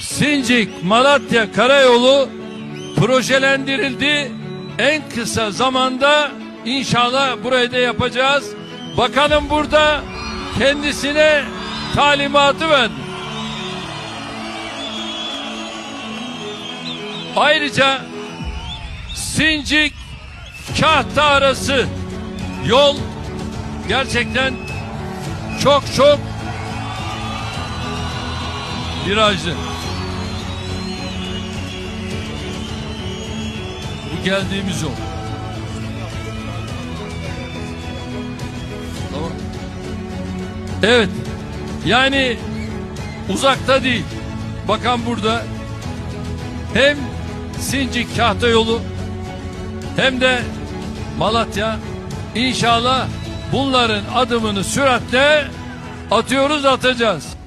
Sincik Malatya Karayolu projelendirildi. En kısa zamanda inşallah burayı da yapacağız. Bakanım burada kendisine talimatı verdi. Ayrıca Sincik Kahta arası yol gerçekten çok çok virajlı. Geldiğimiz yol. Tamam. Evet. Yani uzakta değil. Bakan burada hem Sincik Kahta yolu hem de Malatya İnşallah bunların adımını süratle atıyoruz atacağız.